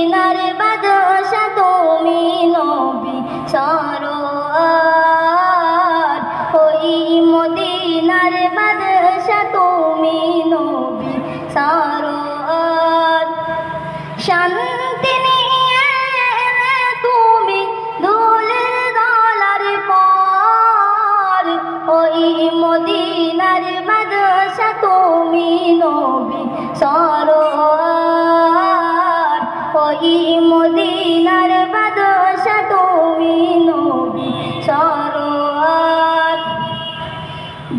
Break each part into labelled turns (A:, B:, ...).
A: মদিনার বাদশা, তুমি নবী সরোয়ার। ওই মদিনার বাদশা, তুমি নবী সরোয়ার। শান্তি নিয়ে তুমি দোলের দলার পর। ওই মদিনার বাদশা, তুমি নবী সরোয়ার।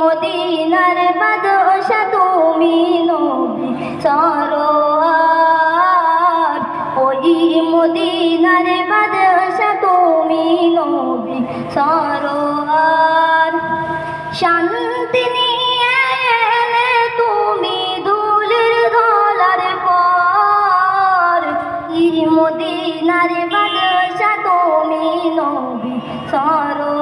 A: মদিনার বাদশা তুমি নবী সরোয়ার। ওই মদিনার বাদশা তুমি নবী সরোয়ার। শান্তি নিয়ে তুমি দুলের ধলার পর। ই মদিনার বাদশা তুমি নবী সরোয়ার।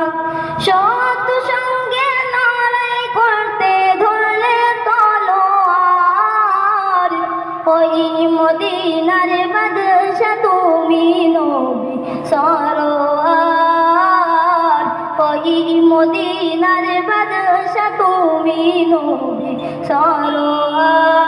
A: ওই মদিনার বাদশা তুমি নবী সরোয়ার। ওই মদিনার বাদশা তুমি নবী সরোয়ার।